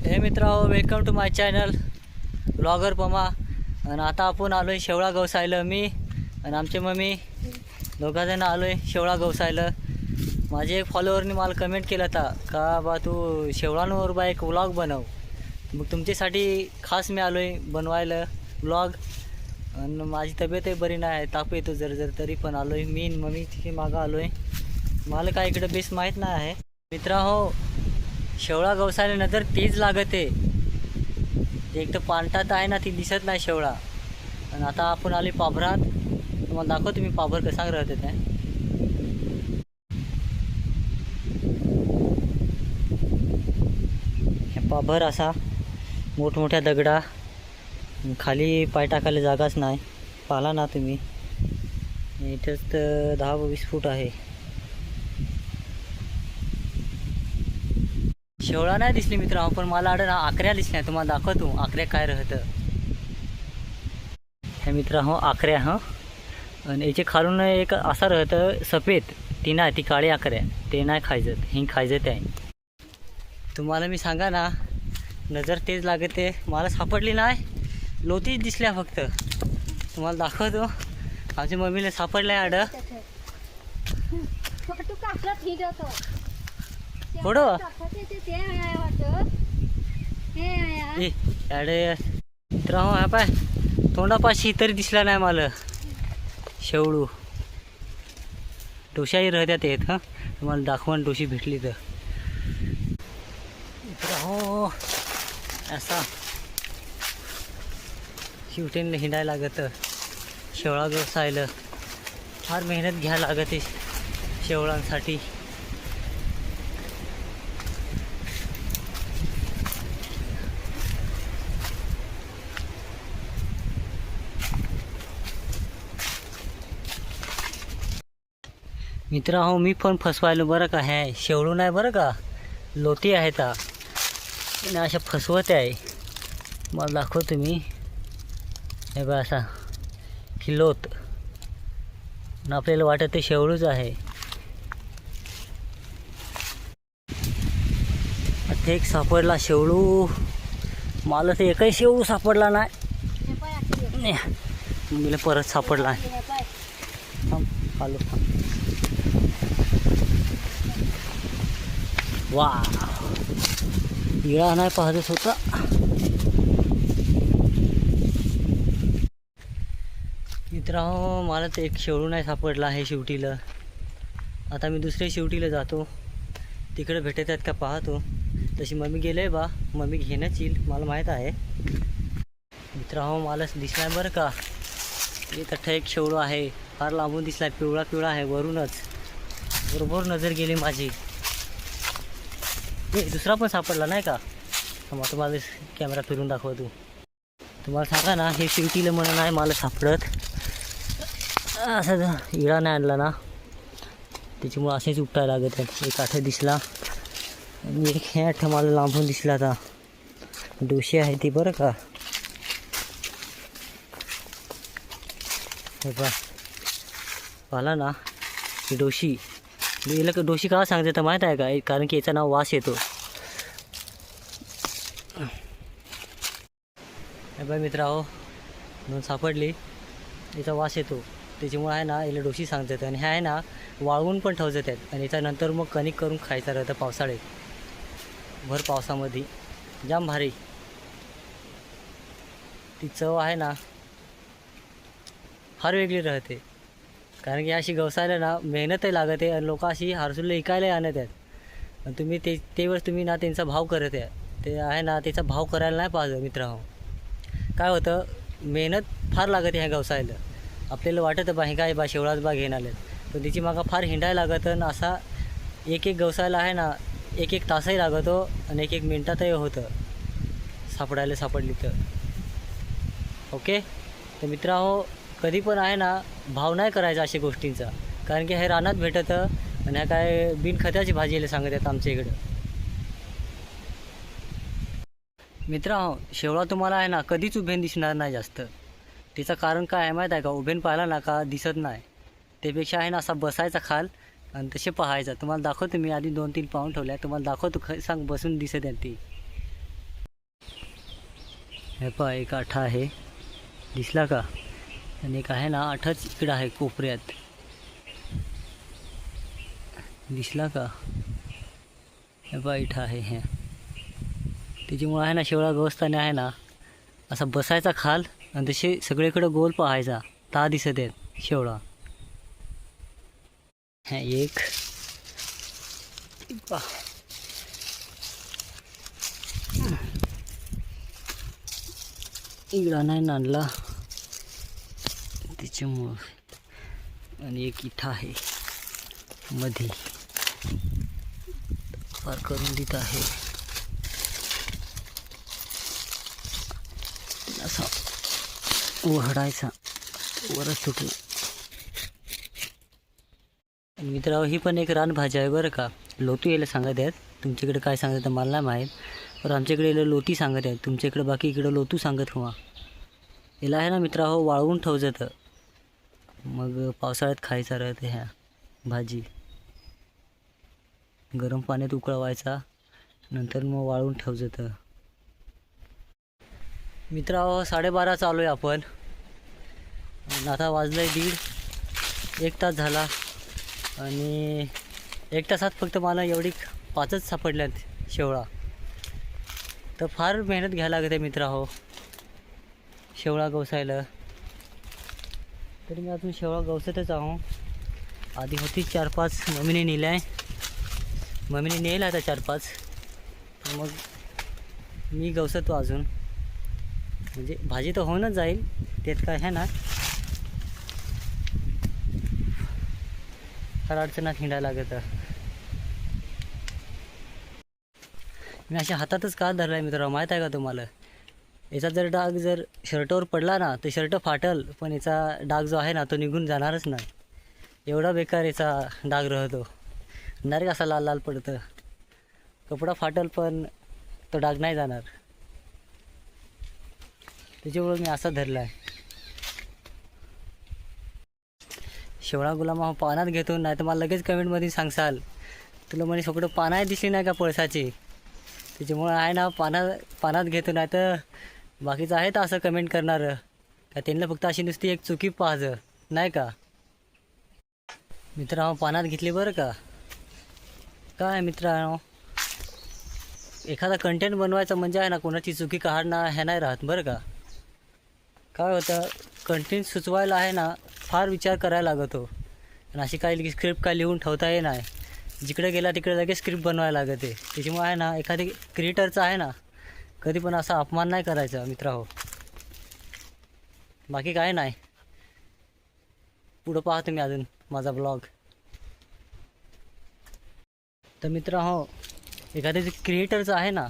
हे मित्र welcome to my channel blogger पमा. आणि आता आपण आलो आहे शेवळा गवसायला मी आणि आमचे मम्मी. दोघाजणं आलो आहे शेवळा गवसायला. माझे एक फॉलोअरने मला कमेंट केला होता का बा तू शेवळांवर बा एक व्लॉग बनव. मग तुमच्यासाठी खास मी आलो आहे बनवायला व्लॉग आणि माझी तब्येतही बरी नाही आहे ताप येतो जर जर तरी पण आलो आहे मी मम्मी तिथे मागं आलो आहे मला काय इकडं बेस माहीत नाही आहे. मित्रा हो शेवळा गवसायला तेच लागत. आहे ते एक तर पांटात आहे ना ती दिसत नाही शेवळा. आणि आता आपण आले पाभरात. तुम्हाला दाखवतो मी पाभर कसा राहते ते. पाभर असा मोठमोठ्या दगडा. खाली पाय टाकायला जागाच नाही. पाला ना तुम्ही. इथंच तर दहा वीस फूट आहे. शेवळा नाही दिसली मित्र पण मला आड आकऱ्या दिसल्या तुम्हाला दाखवतो आकऱ्या काय राहतं. हे मित्र हो आकऱ्या ह. आणि याचे खालून एक असा राहतं सफेद. ती नाही ती काळी आकऱ्या. ते नाही खायचं ही खायचं ते. आहे तुम्हाला मी सांगा ना नजर तेच लागते. मला सापडली नाही. लोतीच दिसल्या फक्त. तुम्हाला दाखवतो. आमच्या मम्मीला सापडल्या आड. फोटो ए हो पाय तोंडापाशी तरी दिसला नाही मला. शेवळू. डोशाही राहत्यात येत हां? तुम्हाला दाखवण डोशी भेटली तर. हो असा. शिवटेनला हिंडायला लागतं शेवळा व्यवसायला. फार मेहनत घ्यायला लागते शेवळांसाठी. मित्र हो मी पण फसवायला बरं का? हे शेवळू नाही बरं का? लोती आहेत हा. आणि अशा फसवत आहे. मला दाखवतो मी हे बघा असा ही लोत आणि आपल्याला वाटत ते शेवळूच आहे. आता एक सापडला शेवळू. मला तर एकही शेवळू सापडला नाही. मम्मीला परत सापडला आलो वा इळा नाही पाहतच होता. मित्रांनो मला तर एक शेवळू नाही सापडला आहे शेवटीला. आता मी दुसऱ्या शेवटीला जातो. तिकडे भेटत आहेत का पाहतो. तशी मम्मी गेले बा. मम्मी घेणंच येईल मला माहीत आहे. मित्रांनो मला दिसलाय बरं का. इथं एक शेवळू आहे. फार लांबून दिसला पिवळा पिवळा आहे वरूनच. बरोबर नजर गेली माझी. ए दुसरा पण सापडला नाही का मग तुम्हाला कॅमेरा फिरून दाखवतो तुम्हाला सांगा ना हे शिवटीला म्हणून नाही मला सापडत। असं इळा नाही आणला ना त्याच्यामुळं असेच उपटायला लागत आहेत एक आठ दिसला। आणि एक हे आठ मला लांबून दिसला आता डोशी आहे ती बरं का। हे पाला ना डोशी। मी हिला दोषी का सांगते तर माहीत आहे का? कारण की याचं नाव वास येतो. बाय मित्र हो म्हणून सापडली. याचा वास येतो. त्याच्यामुळे आहे ना याला डोशी सांगतात. आणि ह्या आहे ना वाळवून पण ठेवतात आहेत आणि याच्यानंतर मग कणिक करून खायचं राहतं पावसाळ्यात. भर पावसामध्ये. जाम भारी. ती चव आहे ना फार वेगळी राहते. कारण की अशी गवसायला ना मेहनतही लागत आहे आणि लोक अशी हारसूला इकायला आणत आहेत. आणि तुम्ही ते तेवर तुम्ही ना त्यांचा भाव करत आहे. ते आहे ना त्याचा भाव करायला नाही पाहिजे मित्रांनो हो. काय होतं मेहनत फार लागते ह्या गवसायला. आपल्याला वाटतं बा हे काय बा शेवळाच बा घेऊन आलेत. पण त्याची मागं फार हिंडायला लागत आणि असा एक एक गवसायला आहे ना एक एक तासही लागतो आणि एक एक मिनटातही होतं. सापडायला सापडली तर. ओके? तर मित्रांनो हो, कधी पण आहे ना भाव नाही करायचा अशा गोष्टींचा. कारण की हे रानात भेटतं आणि ह्या काय बिनखत्याची भाजीला सांगत आहेत आमच्या इकडं. मित्रांनो शेवळा तुम्हाला आहे ना कधीच उभेन दिसणार नाही जास्त. तिचं कारण काय आहे माहीत आहे का? उभेन पाहिला ना का दिसत नाही. त्यापेक्षा आहे ना असा बसायचा खाल आणि तसे पाहायचा. तुम्हाला दाखवतो मी आधी दोन तीन पाहून ठेवल्या. तुम्हाला दाखवतो ख सांग बसून दिसत आहे ती. हे पहा एक आठा आहे. दिसला का? आणि एक आहे ना आठच इकडं आहे कोपऱ्यात. दिसला का? हे इथं आहे हे. त्याच्यामुळं आहे ना शेवळा गवस्ताने आहे ना असा बसायचा खाल आणि तसे सगळीकडं गोल पाहायचा. ता दिसत आहेत शेवळा. हा एक. पहा इकडं नाही आणला त्याच्यामुळं. आणि एक इथं आहे. मध्ये पार करून देत आहे. असा वहडायचा वरच सुटला. मित्रांनो ही पण एक रानभाजी आहे बरं का? लोतू यायला सांगत आहेत तुमच्याकडे काय सांगत तर मला नाही माहीत. पण आमच्याकडे याला लोती सांगत आहेत. तुमच्याकडे बाकी इकडं लोतू सांगत किंवा याला आहे ना मित्रांनो हो, वाळवून ठेव मग पावसाळ्यात खायचा राहते ह्या भाजी. गरम पाण्यात उकळवायचा नंतर मग वाळून ठेव जातं मित्रांनो साडेबारा चालू आहे आपण. आता वाजलं आहे दीड. एक तास झाला. आणि एक तासात फक्त मला एवढी पाचच सापडल्यात शेवळा. तर फार मेहनत घ्यायला लागते मित्रा हो. शेवळा गवसायला तरी मी अजून शेवळा गवसतच आहो. आधी होती चार पाच मम्मीने नेलं आहे. मम्मीने नेलं आता चार पाच मग मी गवसतो अजून. म्हणजे भाजी तर होऊनच जाईल त्यात काय आहे ना फार अडचणात हिंडायला लागत. मी अशा हातातच का धरला आहे मित्रांनो. माहीत आहे का तुम्हाला? याचा जर डाग जर शर्टवर पडला ना तर शर्ट फाटल पण याचा डाग जो आहे ना तो निघून जाणारच नाही. एवढा बेकार याचा डाग राहतो. डायरेक्ट असा लाल लाल पडतं. कपडा फाटल पण तो डाग नाही जाणार. त्याच्यामुळं मी असा धरला आहे शेवळा हा पानात घेतो नाही तर मला लगेच कमेंटमध्ये सांगसाल तुला म्हणे सगळं पानाही दिसली नाही का पळसाची? त्याच्यामुळं आहे ना पाना पानात घेतो नाही तर बाकीचं आहे तर असं कमेंट करणारं. का त्यांना फक्त अशी नुसती एक चुकी पाहज नाही का? मित्रांनो पानात घेतली बरं का? काय मित्रांनो? एखादा कंटेंट बनवायचा म्हणजे आहे ना कोणाची चुकी काढणं हे नाही राहत बरं का? काय होतं? कंटेंट सुचवायला आहे ना फार विचार करायला लागतो. आणि अशी काही स्क्रिप्ट काय लिहून ठेवता येणार नाही. जिकडे गेला तिकडे लगेच स्क्रिप्ट बनवायला लागते. त्याच्यामुळे आहे ना एखादी क्रिएटरचं आहे ना कधी पण असा अपमान नाही करायचा मित्रा हो. बाकी काय नाही. पुढं पाहा तुम्ही अजून माझा ब्लॉग तर मित्र हो एखाद्या जे क्रिएटरचं आहे ना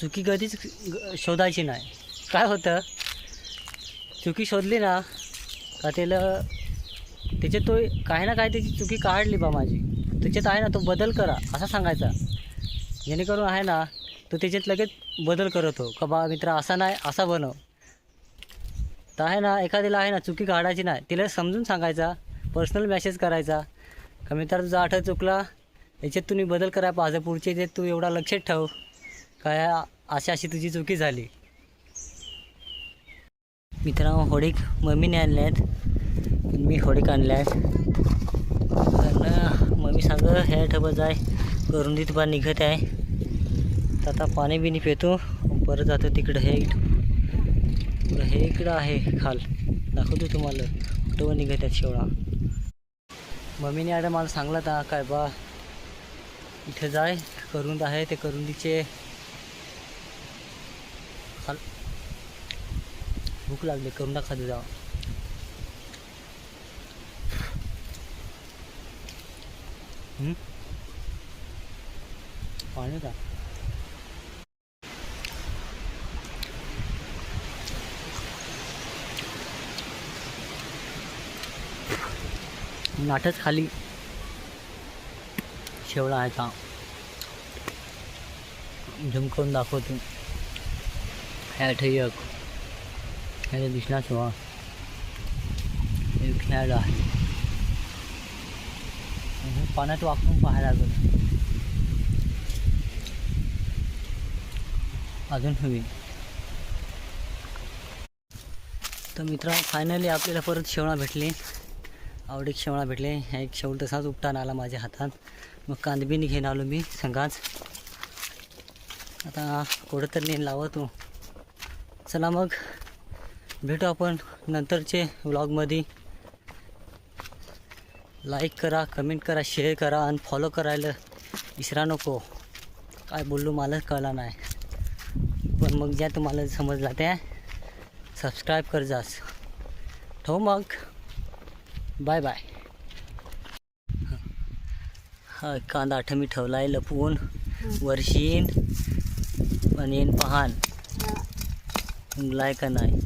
चुकी कधीच शोधायची नाही. काय होतं? चुकी शोधली ना का त्याला त्याच्यात तो काही ना काही त्याची चुकी काढली बा माझी. त्याच्यात आहे ना तो बदल करा असा सांगायचा. जेणेकरून आहे ना तो त्याच्यात लगेच बदल करत हो. का बा मित्र असा नाही असा बनव हो. तर आहे ना एखाद्याला आहे ना चुकी काढायची नाही. तिला समजून सांगायचा पर्सनल मेसेज करायचा. का मित्र तुझा आठ चुकला याच्यात तुम्ही बदल करा पाहिजे. पुढच्या याच्यात तू एवढा लक्षात ठेव. काय अशी अशी तुझी चुकी झाली. मित्रांनो होडीक मम्मीने आणल्या आहेत. मी होडीक आणल्या आहेत कारण मम्मी सांग हे ठबत जाय करून ती बा निघत आहे. तर आता पाणी बिनी पितो. परत जातो तिकडं हे इकडं हे इकडं आहे खाल. दाखवतो तुम्हाला. कुठं निघत आहेत शेवळा. मम्मीने आता मला सांगला ता काय बा इथं जाय करून आहे ते करुंदीचे खाल. भूक लागली करुंदा खाली जावा. पाणी का? नाटच खाली. शेवळा आहे का? झुमकवून दाखवतो. ह्या ठेयक. ह्याला दिसणार शिवा एक खेळायला आहे. पाण्यात वाकून पाहायला लागत अजून हवी. तर मित्र फायनली आपल्याला परत शेवणा भेटली. आवडीक शेवळा भेटले. एक शेवळ तसाच उपटान आला माझ्या हातात. मग कांदबीन घेऊन आलो मी संघाच आता कुठं तर नेन लावतो. चला मग. भेटू आपण नंतरचे व्लॉगमध्ये. लाईक करा कमेंट करा शेअर करा आणि फॉलो करायला विसरा नको. काय बोललो मला कळला नाही. पण मग ज्या तुम्हाला समजला त्या सबस्क्राईब कर जास ठेव मग. Bye bye. हा कांदा आठ मी ठेवला आहे लपवून वर्षीन आणि पहान लाय का नाही?